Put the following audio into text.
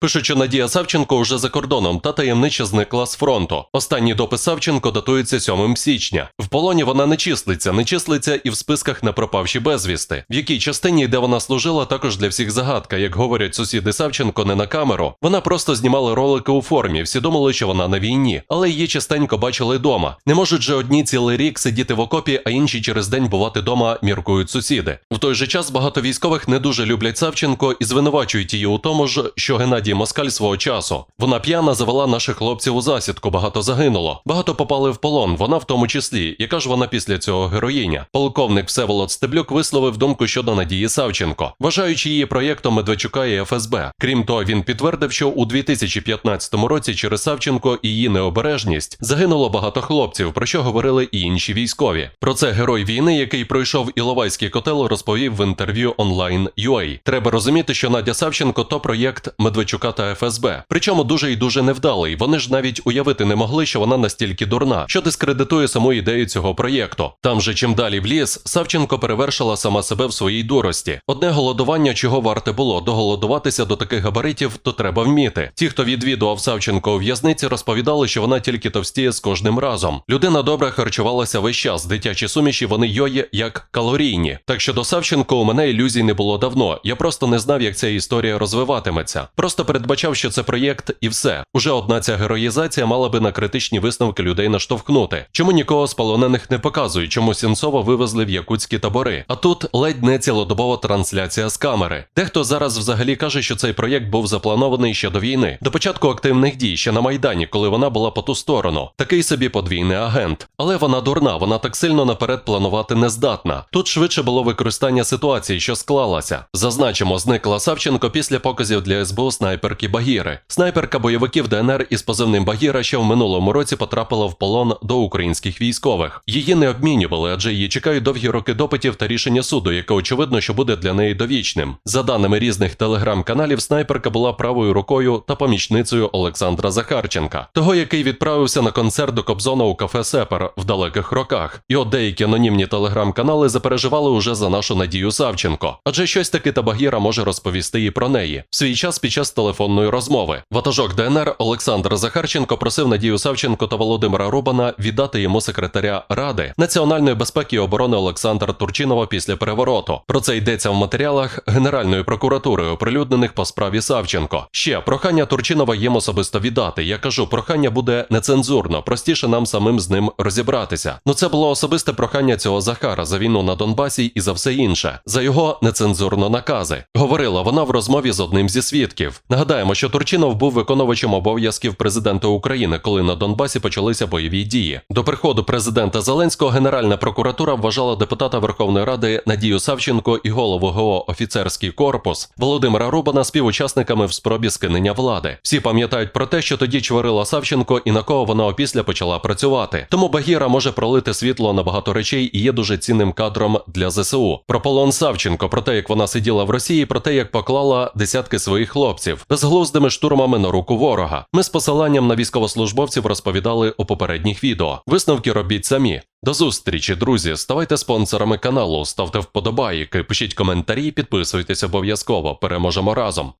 Пишуть, що Надія Савченко вже за кордоном та таємниче зникла з фронту. Останній допис Савченко датується 7 січня. В полоні вона не числиться, не числиться і в списках на пропавші безвісти. В якій частині, де вона служила, також для всіх загадка, як говорять сусіди Савченко, не на камеру. Вона просто знімала ролики у формі. Всі думали, що вона на війні, але її частенько бачили дома. Не можуть же одні цілий рік сидіти в окопі, а інші через день бувати дома, міркують сусіди. В той же час багато військових не дуже люблять Савченко і звинувачують її у тому ж, що Геннадій Москаль свого часу. Вона п'яна завела наших хлопців у засідку, багато загинуло. Багато попали в полон, вона в тому числі. Яка ж вона після цього героїня? Полковник Всеволод Стеблюк висловив думку щодо Надії Савченко, вважаючи її проєктом Медведчука і ФСБ. Крім того, він підтвердив, що у 2015 році через Савченко і її необережність загинуло багато хлопців, про що говорили і інші військові. Про це герой війни, який пройшов Іловайський котел, розповів в інтерв'ю онлайн UA. Треба розуміти, що Надя Савченко то проєкт Медведчука та ФСБ. Причому дуже і дуже невдалий. Вони ж навіть уявити не могли, що вона настільки дурна, що дискредитує саму ідею цього проєкту. Там же чим далі в ліс, Савченко перевершила сама себе в своїй дурості. Одне голодування, чого варте було доголодуватися до таких габаритів, то треба вміти. Ті, хто відвідував Савченко у в'язниці, розповідали, що вона тільки товстіє з кожним разом. Людина добре харчувалася весь час. Дитячі суміші вони йої як калорійні. Так що до Савченко у мене ілюзій не було давно. Я просто не знав, як ця історія розвиватиметься. Просто передбачав, що це проєкт, і все. Уже одна ця героїзація мала би на критичні висновки людей наштовхнути. Чому нікого з полонених не показують? Чому Сінцова вивезли в якутські табори? А тут ледь не цілодобова трансляція з камери. Дехто зараз взагалі каже, що цей проєкт був запланований ще до війни, до початку активних дій, ще на майдані, коли вона була по ту сторону. Такий собі подвійний агент. Але вона дурна, вона так сильно наперед планувати не здатна. Тут швидше було використання ситуації, що склалася. Зазначимо, зникла Савченко після показів для СБУ снайперки Багіри. Снайперка бойовиків ДНР із позивним Багіра ще в минулому році потрапила в полон до українських військових. Її не обмінювали, адже її чекають довгі роки допитів та рішення суду, яке очевидно, що буде для неї довічним. За даними різних телеграм-каналів, снайперка була правою рукою та помічницею Олександра Захарченка, того, який відправився на концерт до Кобзона у кафе Сепер в далеких роках. І от деякі анонімні телеграм-канали запереживали уже за нашу Надію Савченко, адже щось таки та Багіра може розповісти і про неї в свій час під час телефонної розмови. Ватажок ДНР Олександр Захарченко просив Надію Савченко та Володимира Рубана віддати йому секретаря Ради національної безпеки і оборони Олександра Турчинова після перевороту. Про це йдеться в матеріалах Генеральної прокуратури, оприлюднених по справі Савченко. Ще прохання Турчинова їм особисто віддати. Я кажу, прохання буде нецензурно, простіше нам самим з ним розібратися. Ну це було особисте прохання цього Захара за війну на Донбасі і за все інше, за його нецензурно накази. Говорила вона в розмові з одним зі свідків. Нагадаємо, що Турчинов був виконувачем обов'язків президента України, коли на Донбасі почалися бойові дії. До приходу президента Зеленського Генеральна прокуратура вважала депутата Верховної Ради Надію Савченко і голову ГО офіцерський корпус Володимира Рубана співучасниками в спробі скинення влади. Всі пам'ятають про те, що тоді чворила Савченко і на кого вона опісля почала працювати. Тому Багіра може пролити світло на багато речей і є дуже цінним кадром для ЗСУ. Про полон Савченко, про те, як вона сиділа в Росії, про те, як поклала десятки своїх хлопців безглуздими штурмами на руку ворога. Ми з посиланням на військовослужбовців розповідали у попередніх відео. Висновки робіть самі. До зустрічі, друзі. Ставайте спонсорами каналу, ставте вподобайки, пишіть коментарі, підписуйтесь обов'язково. Переможемо разом.